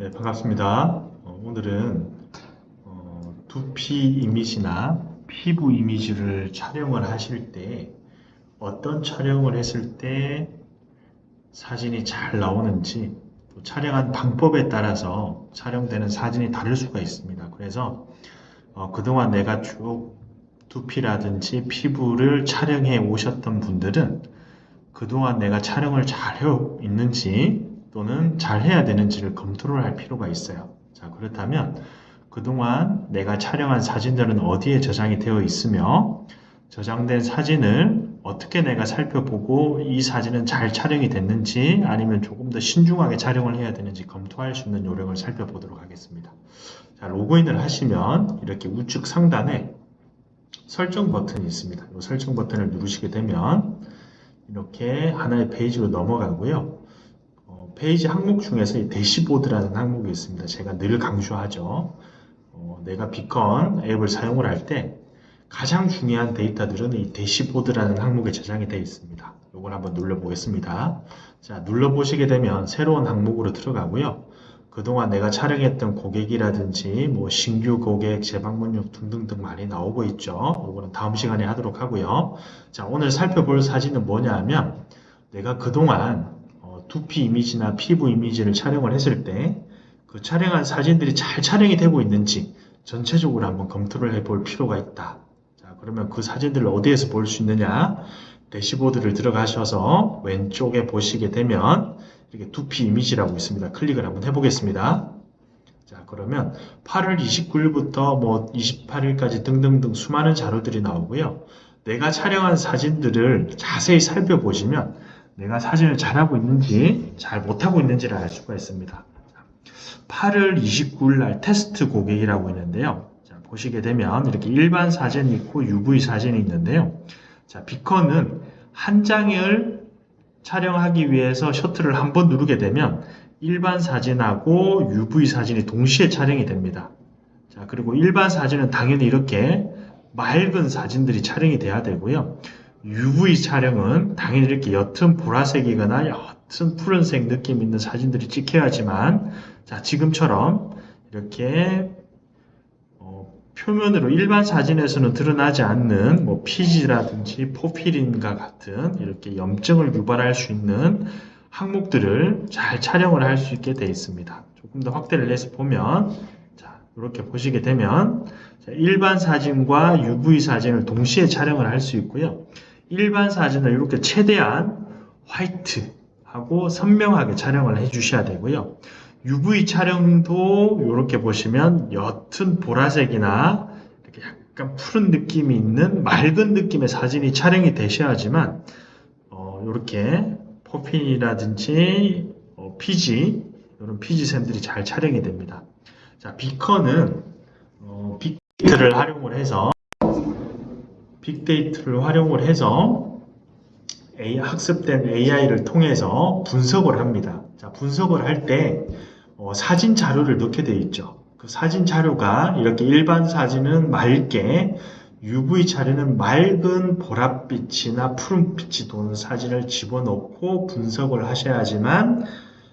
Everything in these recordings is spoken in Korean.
네, 반갑습니다. 어, 오늘은 어, 두피 이미지나 피부 이미지를 촬영을 하실 때 어떤 촬영을 했을 때 사진이 잘 나오는지 또 촬영한 방법에 따라서 촬영되는 사진이 다를 수가 있습니다. 그래서 어, 그동안 내가 쭉 두피라든지 피부를 촬영해 오셨던 분들은 그동안 내가 촬영을 잘 해 있는지 또는 잘 해야 되는지를 검토를 할 필요가 있어요. 자, 그렇다면 그동안 내가 촬영한 사진들은 어디에 저장이 되어 있으며 저장된 사진을 어떻게 내가 살펴보고 이 사진은 잘 촬영이 됐는지 아니면 조금 더 신중하게 촬영을 해야 되는지 검토할 수 있는 요령을 살펴보도록 하겠습니다. 자, 로그인을 하시면 이렇게 우측 상단에 설정 버튼이 있습니다. 이 설정 버튼을 누르시게 되면 이렇게 하나의 페이지로 넘어가고요. 어, 페이지 항목 중에서 이 대시보드라는 항목이 있습니다. 제가 늘 강조하죠. 어, 내가 비컨 앱을 사용을 할 때 가장 중요한 데이터들은 이 대시보드라는 항목에 저장이 되어 있습니다. 이걸 한번 눌러보겠습니다. 자, 눌러보시게 되면 새로운 항목으로 들어가고요. 그동안 내가 촬영했던 고객이라든지 뭐 신규 고객, 재방문율 등등등 많이 나오고 있죠. 이거는 다음 시간에 하도록 하고요. 자, 오늘 살펴볼 사진은 뭐냐 하면 내가 그동안 어, 두피 이미지나 피부 이미지를 촬영을 했을 때 그 촬영한 사진들이 잘 촬영이 되고 있는지 전체적으로 한번 검토를 해 볼 필요가 있다. 자, 그러면 그 사진들을 어디에서 볼 수 있느냐? 대시보드를 들어가셔서 왼쪽에 보시게 되면 이렇게 두피 이미지라고 있습니다. 클릭을 한번 해보겠습니다. 자, 그러면 8월 29일부터 뭐 28일까지 등등등 수많은 자료들이 나오고요. 내가 촬영한 사진들을 자세히 살펴보시면 내가 사진을 잘하고 있는지 잘 못하고 있는지를 알 수가 있습니다. 8월 29일 날 테스트 고객이라고 있는데요. 자, 보시게 되면 이렇이 일반 사진이 있고 UV 사진이 있는데요. 자, 비컨은 한 장을 촬영하기 위해서 셔틀을 한 번 누르게 되면 일반 사진하고 UV 사진이 동시에 촬영이 됩니다. 자, 그리고 일반 사진은 당연히 이렇게 맑은 사진들이 촬영이 돼야 되고요. UV 촬영은 당연히 이렇게 옅은 보라색이거나 옅은 푸른색 느낌 있는 사진들이 찍혀야지만 자 지금처럼 이렇게 어, 표면으로 일반 사진에서는 드러나지 않는 뭐 피지라든지 포피린과 같은 이렇게 염증을 유발할 수 있는 항목들을 잘 촬영을 할 수 있게 되어 있습니다. 조금 더 확대를 해서 보면 자 이렇게 보시게 되면 자, 일반 사진과 UV 사진을 동시에 촬영을 할 수 있고요. 일반 사진을 이렇게 최대한 화이트하고 선명하게 촬영을 해 주셔야 되고요. UV 촬영도 이렇게 보시면 옅은 보라색이나 이렇게 약간 푸른 느낌이 있는 맑은 느낌의 사진이 촬영이 되셔야지만 어, 이렇게 포핀이라든지 어, 피지 이런 피지샘들이 잘 촬영이 됩니다. 자 비컨은 어, 빅데이터를 활용을 해서 빅데이터를 활용을 해서 AI, 학습된 AI를 통해서 분석을 합니다. 자, 분석을 할때 어, 사진 자료를 넣게 되어 있죠. 그 사진 자료가 이렇게 일반 사진은 맑게 UV 자료는 맑은 보랏빛이나 푸른빛이 도는 사진을 집어넣고 분석을 하셔야지만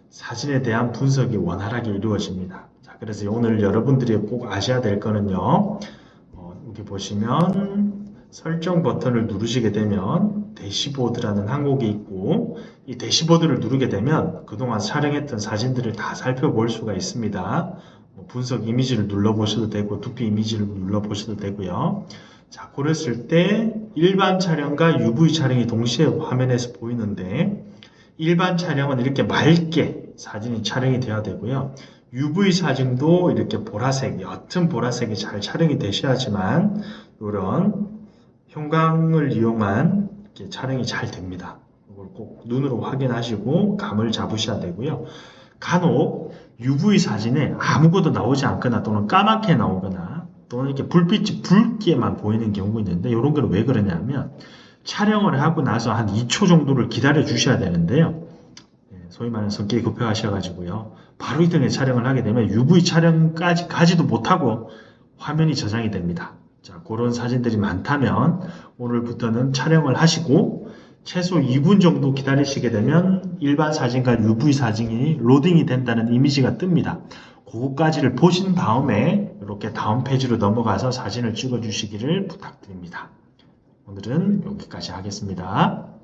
사진에 대한 분석이 원활하게 이루어집니다. 자, 그래서 오늘 여러분들이 꼭 아셔야 될 거는요. 어, 여기 보시면 설정 버튼을 누르시게 되면 대시보드라는 항목이 있고 이 대시보드를 누르게 되면 그동안 촬영했던 사진들을 다 살펴볼 수가 있습니다. 뭐 분석 이미지를 눌러보셔도 되고 두피 이미지를 눌러보셔도 되고요. 자, 그랬을 때 일반 촬영과 UV 촬영이 동시에 화면에서 보이는데 일반 촬영은 이렇게 맑게 사진이 촬영이 돼야 되고요. UV 사진도 이렇게 보라색, 옅은 보라색이 잘 촬영이 되셔야지만 이런 형광을 이용한 촬영이 잘 됩니다. 이걸 꼭 눈으로 확인하시고 감을 잡으셔야 되고요. 간혹 UV 사진에 아무것도 나오지 않거나 또는 까맣게 나오거나 또는 이렇게 불빛이 붉게만 보이는 경우가 있는데 이런 건왜 그러냐면 촬영을 하고 나서 한 2초 정도를 기다려 주셔야 되는데요. 예, 소위 말하는 성격이 급해하셔가지고요. 바로 이등에 촬영을 하게 되면 UV 촬영까지 가지도 못하고 화면이 저장이 됩니다. 자, 그런 사진들이 많다면 오늘부터는 촬영을 하시고 최소 2분 정도 기다리시게 되면 일반 사진과 UV 사진이 로딩이 된다는 이미지가 뜹니다. 그거까지를 보신 다음에 이렇게 다음 페이지로 넘어가서 사진을 찍어 주시기를 부탁드립니다. 오늘은 여기까지 하겠습니다.